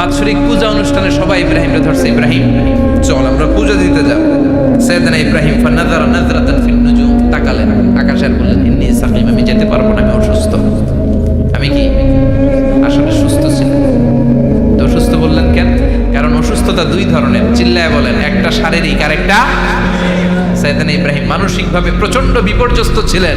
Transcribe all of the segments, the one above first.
বাৎসরিক পূজা অনুষ্ঠানে সবাই ইব্রাহিমকে ধরছে, ইব্রাহিম, চল, আমরা পূজা দিতে যাব। সৈয়দনা ইব্রাহিম ফানাজারা নাজরাতান ফিন নুজুম তাকালেন, আকাশে আর বললেন, ইন্নী সাকিম, আমি যেতে পারব না, আমি অসুস্থ। আমি কি? আসলে সুস্থ ছিলাম। তো অসুস্থ বললেন কেন? কারণ অসুস্থতা দুই ধরনের, চিল্লায় বলেন, একটা শারীরিক আর একটা সাইদানা ইব্রাহিম মানসিকভাবে প্রচণ্ড বিপর্যস্ত ছিলেন।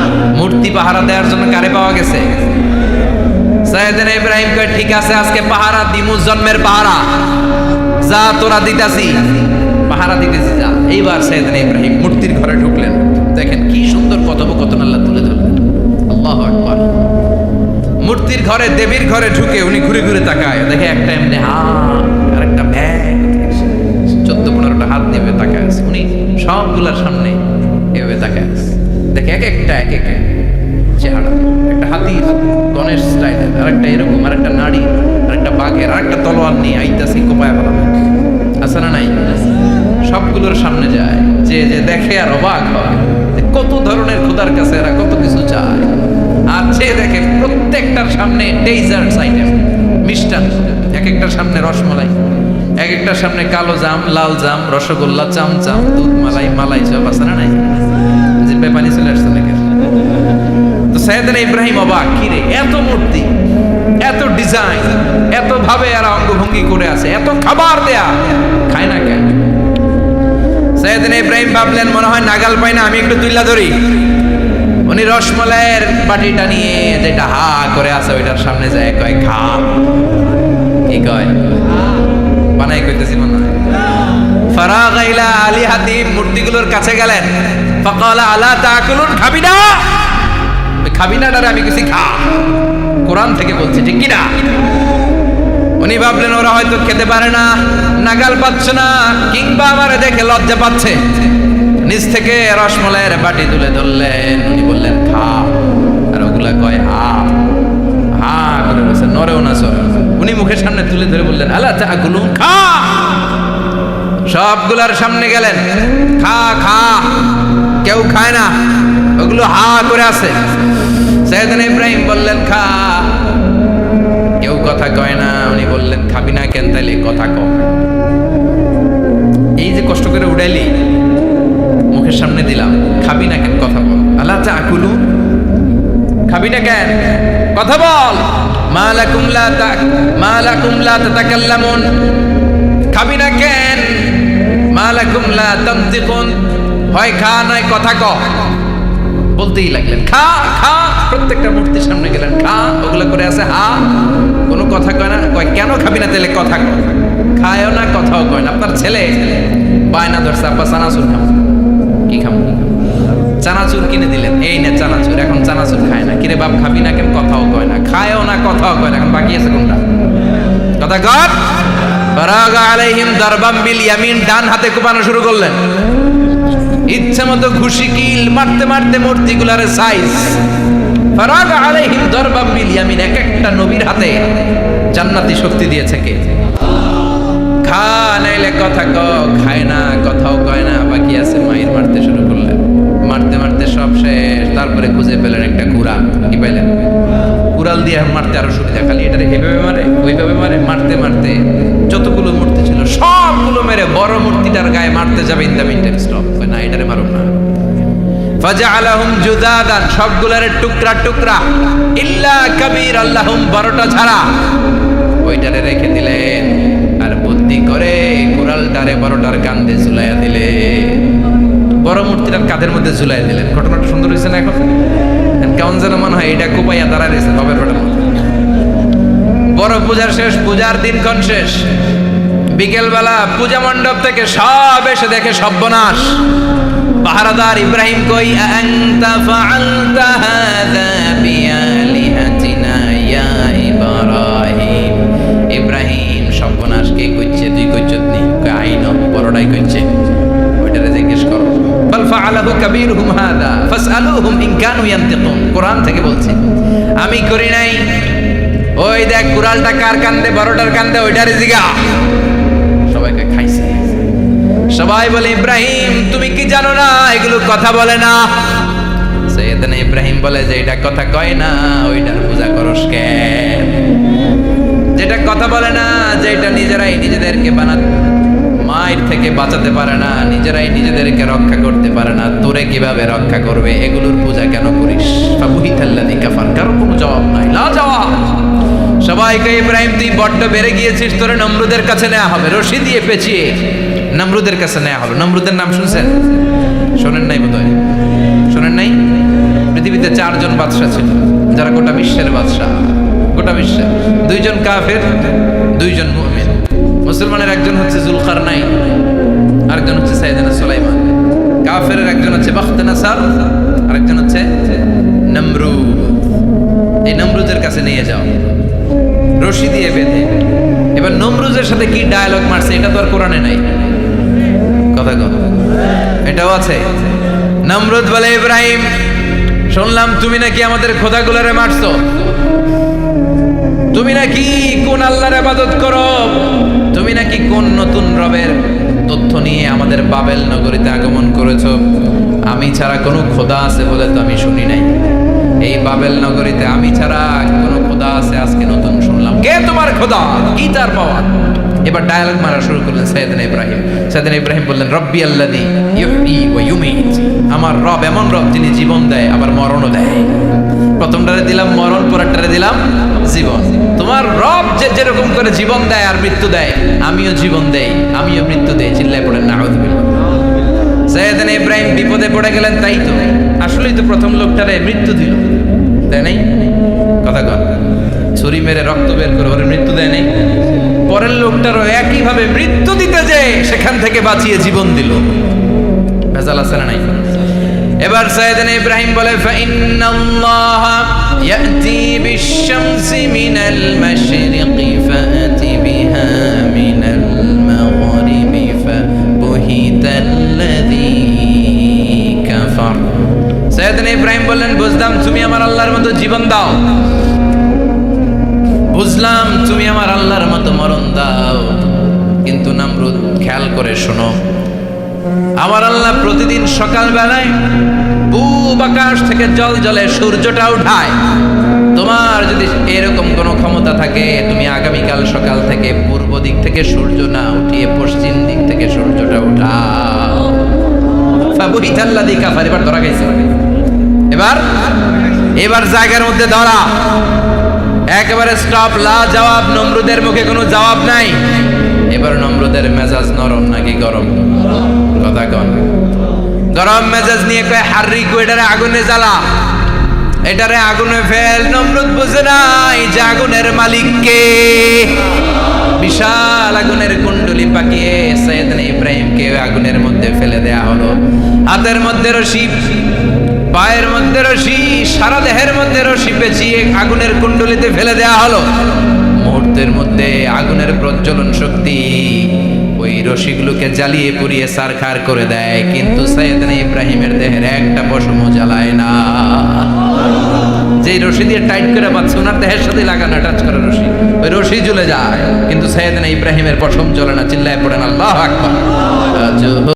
মূর্তি পাহারা দেওয়ার জন্য কারে পাওয়া গেছে? সাইয়েদিন ইব্রাহিম কয়, ঠিক আছে, আজকে পাহারা দিমু, জন্মের পাহারা। যা তোরা দিতাছি, পাহারা দিতেছি যা। এইবার সাইয়েদিন ইব্রাহিম মূর্তির ঘরে ঢুকলেন। দেখেন কি সুন্দর কথোপকথন আল্লাহ তুলে ধরলেন। আল্লাহ আকবার। মূর্তির ঘরে, দেবীর ঘরে ঢুকে উনি ঘুরে ঘুরে তাকায়। দেখে একটা এমনি হাত আর একটা ব্যাগ চোদ্দ পনেরোটা হাত নেবে তাকায় উনি সবগুলার সামনে এভাবে তাকায় আছে। দেখে এক একটা, এক এক চেহারা। একটা হাতির গণেশ স্টাইলের আর একটা এরকম আর একটা নাড়ি আর একটা বাঘের আর একটা তলোয়ার নিয়ে আইতাছি কোপায় ফেলা আছে নাই? সবগুলোর সামনে যায়, যে যে দেখে আর অবাক হয় কত ধরনের খোদার কাছে এরা কত কিছু চায়। আর সে দেখে প্রত্যেকটার সামনে ডেজার্টস আইটেম মিষ্টান এক একটার সামনে রসমালাই, এক একটার সামনে কালো জাম, লাল জাম, রসগোল্লা, চামচাম, দুধ মালাই মালাই সব আছে নাই? যে পেপানি চলে আসছে নাকি? তো সৈয়দনা ইব্রাহিম অবাক, কি রে, এত মূর্তি, এত ডিজাইন এত ভাবে এরা অঙ্গভঙ্গি করে আছে, এত খাবার দেয়া, খায় না কেন? সৈয়দনা ইব্রাহিম ভাবলেন, মনে হয় নাগাল পাই না, আমি একটু তুইলা ধরি। উনি রসমলাইয়ের বাটিটা নিয়ে যেটা হা করে আছে, ওইটার সামনে যায়, কয়, খা। কি কয়? বানাই কইতেছি মনে হয়। ফারাগ ইলা আলী মূর্তিগুলোর কাছে গেলেন। ফাকালা আলা তাকুলুন, খাবি না? খাবি না আমি কিছু খা। কোরআন থেকে বলছে, ঠিক কি না? উনি ভাবলেন, ওরা হয়তো খেতে পারে না, নাগাল পাচ্ছে না, কিংবা আমারে দেখে লজ্জা পাচ্ছে। নিচ থেকে রসমলাইয়ের বাটি তুলে ধরলেন। উনি বললেন, খা। আর ওগুলা কয়, হা। হা করে বলছে নরেও না সর উনি মুখের সামনে তুলে ধরে বললেন তা গুলুম খা। সবগুলার সামনে গেলেন। খা খায় না, ওগুলো হা করে আছে। সৈয়দিন ইব্রাহিম বললেন, খা। কেউ কথা কয় না, উনি বললেন, খাবি না কেন তাইলে? কথা কম এই যে কষ্ট করে উড়াইলি, মুখের সামনে দিলাম, খাবি না কেন? কথা বল। আল্লাহ চা আকুলু? খাবি না কেন? কথা বল। মালাকুম লা তাক মালাকুম লা তাতাকাল্লামুন। খাবি না কেন? মালাকুম লা তানতিকুন। হয় খা, নয় কথা ক। বলতেই লাগলেন, খা খা। প্রত্যেকটা মূর্তির সামনে গেলেন, খা। ওগুলো করে আছে, হা। কোনো কথা কয় না, কয়, কেন খাবি না? তেলে কথা কয়। খায়ও না, কথাও কয় না। আপনার ছেলে বায়না ধরছে, আব্বা, চানাচুর খাব। কি খাব? চানাচুর কিনে দিলেন। এই না চানাচুর, এখন চানাচুর খায় না। কিরে বাপ, খাবি না কেন? কথাও কয় না। খায়ও না, কথাও কয় না। এখন বাকি আছে কোনটা? কথা কর। আলাইহিম দারবাম বিল ইয়ামিন, ডান হাতে কোপানো শুরু করলেন। ইচ্ছে মতো ঘুষি কিল, মারতে মারতে মূর্তিগুলার সাইজ ফারাগ আলাইহিম দারবাম বিল এক একটা নবীর হাতে জান্নাতি শক্তি দিয়েছে কে? খা, নাইলে কথা ক, খায় না, কথাও কয় না, বাকি আছে মায়ের মারতে শুরু করলেন মারতে মারতে সব শেষ, তারপরে খুঁজে পেলেন একটা কুড়াল। কি পাইলেন? কুড়াল দিয়ে মারতে আরও সুবিধা, খালি এটা এভাবে মারে, ওইভাবে মারে, মারতে মারতে যতগুলো মূর্তি ছিল, সবগুলো মেরে বড় মূর্তিটার গায়ে মারতে যাবে ইন দ্য মিন স্টপ ফাজআলাহুম জুদাদান সবগুলার টুকরা টুকরা। ইল্লা কবির আল্লাহুম বারোটা ছাড়া। ওইটারে রেখে দিলেন। আর বুদ্ধি করে কুড়ালটারে বড়টার কান্দে ঝুলাইয়া দিলে বড় মূর্তিটার কাঁধের মধ্যে ঝুলাই দিলেন। ঘটনাটা সুন্দর হয়েছে না এখন? কেমন যেন মনে হয় এটা কোপাইয়া দাঁড়ায় রয়েছে ঘটনা। বড় পূজার শেষ, পূজার দিনক্ষণ শেষ। বিকেলবেলা পূজা মণ্ডপ থেকে সব এসে দেখে সর্বনাশ। পাহারাদার ইব্রাহিম কই ইব্রাহিম। কইছে ইন কানু ইয়ান্তিকুন। কোরআন থেকে বলছি। আমি করি নাই। ওই দেখ, কুড়ালটা কার কান্দে, বড়টার কান্দে, ওইটারে জিগা। সবাই বলে, ইব্রাহিম, তুমি কি জানো না? এগুলো কথা বলে না। সৈয়দনা ইব্রাহিম বলে যে, এটা কথা কয় না, ওইটার পূজা করস কেন যেটা কথা বলে না যে এটা নিজেরাই নিজেদেরকে বানা, মায়ের থেকে বাঁচাতে পারে না, নিজেরাই নিজেদেরকে রক্ষা করতে পারে না, তোরে কীভাবে রক্ষা করবে? এগুলোর পূজা কেন করিস? ফাবুহিতাল্লাযী কাফার। কারও কোনো জবাব নাই। লা জবাব সবাইকে, ইব্রাহিম, তুই বড্ড বেড়ে গিয়েছিস, তোরে নমরুদের কাছে নেওয়া হবে, রশি দিয়ে পেঁচিয়ে। নমরুদের কাছে নেওয়া হলো। নমরুদের নাম শুনছেন? শোনেন নাই বোধহয়। শোনেন নাই? পৃথিবীতে চারজন বাদশাহ ছিল, যারা গোটা বিশ্বের বাদশাহ। গোটা বিশ্বের। দুইজন কাফের, দুইজন মুমিন। মুসলমানের একজন হচ্ছে জুলকার নাই আরেকজন হচ্ছে সাইদানা সুলাইমান। কাফের একজন হচ্ছে বাখতে নাসার আরেকজন হচ্ছে নমরুদ। এই নমরুদের কাছে নিয়ে যাও। রশি দিয়ে বেঁধে। এবার নমরুজের সাথে কি ডায়ালগ মারছে, এটা তো আর কোরআনে নাই। কথা কর এটাও আছে। নমরুদ বলে, ইব্রাহিম, শুনলাম তুমি নাকি আমাদের খোদাগুলারে মারছো। তুমি নাকি কোন আল্লাহর ইবাদত করো? তুমি নাকি কোন নতুন রবের তথ্য নিয়ে আমাদের বাবেল নগরীতে আগমন করেছ? আমি ছাড়া কোনো খোদা আছে বলে তো আমি শুনি নাই। এই বাবেল নগরীতে আমি ছাড়া কোনো খোদা আছে, আজকে নতুন শুনলাম। কে তোমার খোদা? কি তার পাওয়া এবার ডায়ালগ মারা শুরু করলেন সৈয়দিন ইব্রাহিম। সৈয়দিন ইব্রাহিম বললেন, রব্বি আল্লাদি ইউহয়ি ওয়া ইউমিত। আমার রব এমন রব যিনি জীবন দেয়, আবার মরণও দেয়। প্রথমটারে দিলাম মরণ, পরেরটারে দিলাম জীবন। তোমার রব যে যেরকম করে জীবন দেয় আর মৃত্যু দেয়, আমিও জীবন দেই, আমিও মৃত্যু দেই। চিল্লায় পড়েন না সৈয়দিন ইব্রাহিম বিপদে পড়ে গেলেন, তাই তো। আসলেই তো প্রথম লোকটারে মৃত্যু দিল। তাই নাই? কথা কর ছুরি মেরে রক্ত বের করে ওরে মৃত্যু দেয় নাই? পরের লোকটারও একইভাবে মৃত্যু দিতে যে সেখান থেকে বাঁচিয়ে জীবন দিল। ভেজাল আছে না নাই? এবার সাইয়েদান ইব্রাহিম বলে ইব্রাহিম বললেন, বুঝলাম, তুমি আমার আল্লাহর মতো জীবন দাও। বুঝলাম তুমি আমার আল্লাহর মতো মরণ দাও। কিন্তু নামরুদ, খেয়াল করে শোনো। আমার আল্লাহ প্রতিদিন সকাল বেলায় পূব আকাশ থেকে জল জলে সূর্যটা উঠায়। তোমার যদি এরকম কোনো ক্ষমতা থাকে, তুমি আগামীকাল সকাল থেকে পূর্ব দিক থেকে সূর্য না উঠিয়ে পশ্চিম দিক থেকে সূর্যটা উঠাও। ফাবুহিতাল্লাহ দি কাফার, এবার ধরা গেছে। এবার? এবার জায়গার মধ্যে ধরা। একেবারে স্টপ লা জবাব নমরুদের মুখে কোনো জবাব নাই। এবার নমরুদের মেজাজ নরম নাকি গরম? কথা কন। গরম মেজাজ নিয়ে কয়, হার্রি এটারে আগুনে জ্বালা। এটারে আগুনে ফেল। নমরুদ বুঝে নাই যে আগুনের মালিক কে। বিশাল আগুনের কুণ্ডলি পাকিয়ে সৈয়দ ইব্রাহিমকে আগুনের মধ্যে ফেলে দেয়া হলো। হাতের মধ্যে রশি। পায়ের মধ্যে রশি, সারা দেহের মধ্যে রশি পেঁচিয়ে আগুনের কুণ্ডলিতে ফেলে দেয়া হলো। মুহূর্তের মধ্যে আগুনের প্রজ্বলন শক্তি ওই রশিগুলোকে জ্বালিয়ে পুড়িয়ে সারখার করে দেয়। কিন্তু সৈয়দনা ইব্রাহিমের দেহের একটা পশমও জ্বালায় না। যে রশি দিয়ে টাইট করে পাচ্ছে ওনার দেহের সাথে লাগানো টাচ করে রশি, ওই রশি জ্বলে যায়। কিন্তু সৈয়দনা ইব্রাহিমের পশম জ্বলে না, চিল্লায় পড়েন, আল্লাহ আকবার।